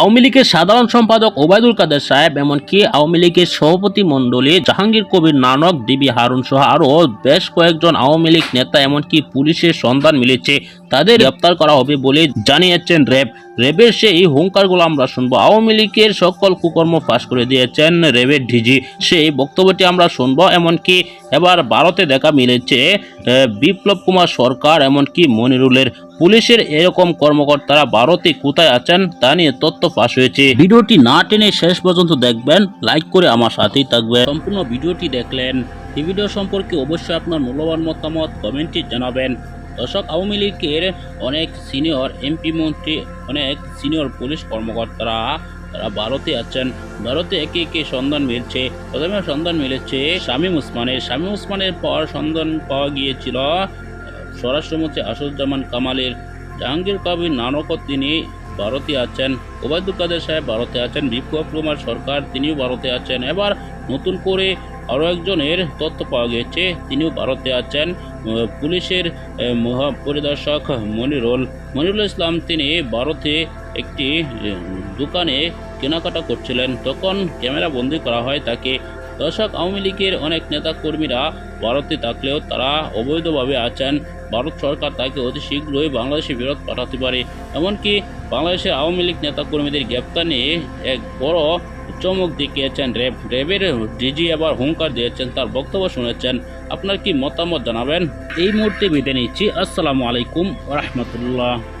আওয়ামী লীগের সাধারণ সম্পাদক ওবায়দুল কাদের সাহেব, এমনকি আওয়ামী লীগের সভাপতি মণ্ডলী জাহাঙ্গীর কবির নানক, ডিবি হারুন সহ আরও বেশ কয়েকজন আওয়ামী লীগ নেতা, এমনকি পুলিশের সন্ধান মিলেছে। তাদের গ্রেপ্তার করা হবে বলে জানিয়েছেন র্যাব। র্যাবের সেই হুঙ্কারগুলো আমরা শুনব। আওয়ামী লীগের সকল কুকর্ম ফাঁস করে দিয়েছেন র্যাবের ডিজি। সেই বক্তব্যটি আমরা শুনব। এমনকি এবার ভারতে দেখা মিলেছে বিপ্লব কুমার সরকার, এমনকি মনিরুলের পুলিশের এরকম কর্মকর্তারা ভারতে কোথায় আছেন তা নিয়ে তথ্য ফাঁস হয়েছে। ভিডিওটি না টেনে শেষ পর্যন্ত দেখবেন লাইক করে আমার সাথেই থাকবেন। সম্পূর্ণ ভিডিওটি দেখলেন। এই ভিডিও সম্পর্কে অবশ্যই আপনার মূল্যবান মতামত কমেন্টে জানাবেন। দর্শক আওয়ামী লীগের অনেক সিনিয়র এমপি মন্ত্রী অনেক সিনিয়র পুলিশ কর্মকর্তারা তারা ভারতে আছেন। ভারতে একে একে সন্ধান মিলছে। প্রথমে সন্ধান মিলেছে শামীম উসমানের শামীম উসমানের পর সন্ধান পাওয়া গিয়েছিল স্বরাষ্ট্রমন্ত্রী আসাদুজ্জামান কামালের জাহাঙ্গীর কবির নানকও তিনি ভারতে আছেন। ওবায়দুল কাদের সাহেব ভারতে আছেন। বিপ্লব কুমার সরকার তিনিও ভারতে আছেন। এবার নতুন করে আরও একজনের তথ্য পাওয়া গেছে। তিনিও ভারতে আছেন। পুলিশের মহাপরিদর্শক মনিরুল। মনিরুল ইসলাম তিনি ভারতে একটি দোকানে কেনাকাটা করছিলেন। তখন ক্যামেরা বন্দি করা হয় তাকে দর্শক, আওয়ামী লীগের অনেক নেতা কর্মীরা ভারতে থাকলেও তারা অবৈধভাবে আছেন। ভারত সরকার তাকে অতি শীঘ্রই বাংলাদেশে ফেরত পাঠাতে পারে। এমনকি বাংলাদেশের আওয়ামী লীগ নেতা কর্মীদের গ্রেপ্তার নিয়ে এক বড় চমক দেখিয়েছেন র্যাব। র্যাবের ডিজি আবার হুঙ্কার দিয়েছেন, তার বক্তব্য শুনেছেন। আপনার কি মতামত জানাবেন? এই মুহূর্তে বিদায় নিচ্ছি। আসসালামু আলাইকুম রহমতুল্লাহ।